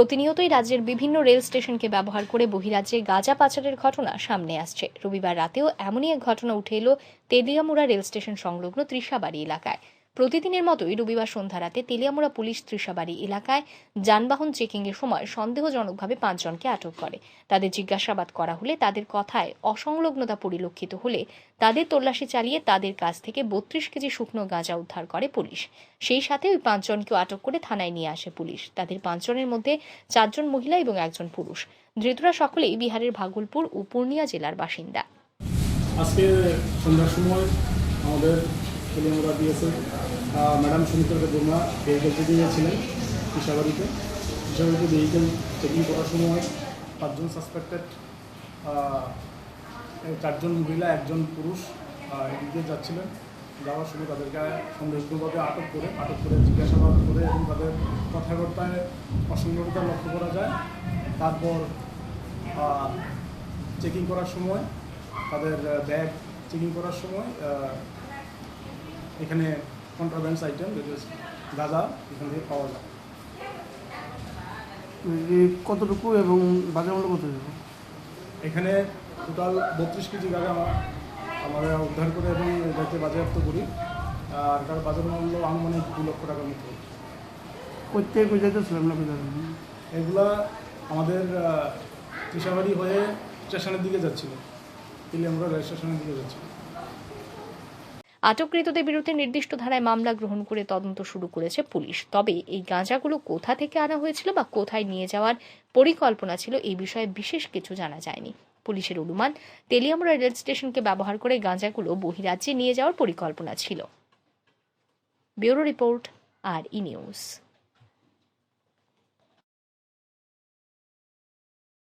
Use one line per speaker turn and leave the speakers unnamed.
প্রতিনিয়তই রাজ্যের বিভিন্ন রেল স্টেশনকে ব্যবহার করে বহিরাজ্যে গাঁজা পাচারের ঘটনা সামনে আসছে। রবিবার রাতেও এমনই এক ঘটনা উঠে এলো তেলিয়ামুড়া রেল স্টেশন সংলগ্ন ত্রিশাবাড়ি এলাকায়। প্রতিদিনের মতোই রবিবার সন্ধ্যা রাতে তেলিয়ামুড়া পুলিশ ত্রিশাবাড়ি এলাকায় যানবাহন চেকিংয়ের সময় সন্দেহজনকভাবে পাঁচজনকে আটক করে। তাদের জিজ্ঞাসাবাদ করা হলে তাদের কথায় অসংলগ্নতা পরিলক্ষিত হলে তাদের তল্লাশি চালিয়ে তাদের কাছ থেকে বত্রিশ কেজি শুকনো গাঁজা উদ্ধার করে পুলিশ। সেই সাথে ওই পাঁচজনকেও আটক করে থানায় নিয়ে আসে পুলিশ। তাদের পাঁচজনের মধ্যে চারজন মহিলা এবং একজন পুরুষ। ধৃতরা সকলেই বিহারের ভাগলপুর ও পূর্ণিয়া জেলার বাসিন্দা।
আজকে সন্ধ্যার সময় আমাদের তেলিয়ামুড়া দিয়েছে। Madam Sumitra Barma vehicle checking ছিলেন কৃষাবাড়িতে কৃষাবাড়িতে ভেহিকেল চেকিং করার সময় পাঁচজন সাসপেক্টেড চারজন মহিলা, একজন পুরুষ এদিকে যাচ্ছিলেন। যাওয়ার সময় তাদেরকে সন্দেহভাবে আটক করে আটক করে জিজ্ঞাসাবাদ করে এবং তাদের কথাবার্তায় অসংগতা লক্ষ্য করা যায়। তারপর চেকিং করার সময়, তাদের ব্যাগ চেকিং করার সময় এখানে কন্ট্রাভেন্স আইটেম যেটা গাঁজা এখান থেকে পাওয়া যায়।
কতটুকু এবং বাজার মূল্য কত দেবো
এখানে টোটাল বত্রিশ কেজি গাঁজা আমরা উদ্ধার করে এবং এটাকে বাজেয়াপ্ত করি। আর তার বাজার মূল্য আনুমানিক দু লক্ষ টাকার মতো।
কোথায়
এগুলা আমাদের কৃষাবাড়ি হয়ে স্টেশনের দিকে যাচ্ছিল। আমরা রেল স্টেশনের দিকে যাচ্ছিল।
আটককৃতদের বিরুদ্ধে নির্দিষ্ট ধারায় মামলা গ্রহণ করে তদন্ত শুরু করেছে পুলিশ। তবে এই গাঁজাগুলো কোথা থেকে আনা হয়েছিল বা কোথায় নিয়ে যাওয়ার পরিকল্পনা ছিল এই বিষয়ে বিশেষ কিছু জানা যায়নি। পুলিশের অনুমান তেলিয়ামরা রেল স্টেশনকে ব্যবহার করে গাঁজাগুলো বহিরাজ্যে নিয়ে যাওয়ার পরিকল্পনা ছিল। ব্যুরো রিপোর্ট, আর ই নিউজ।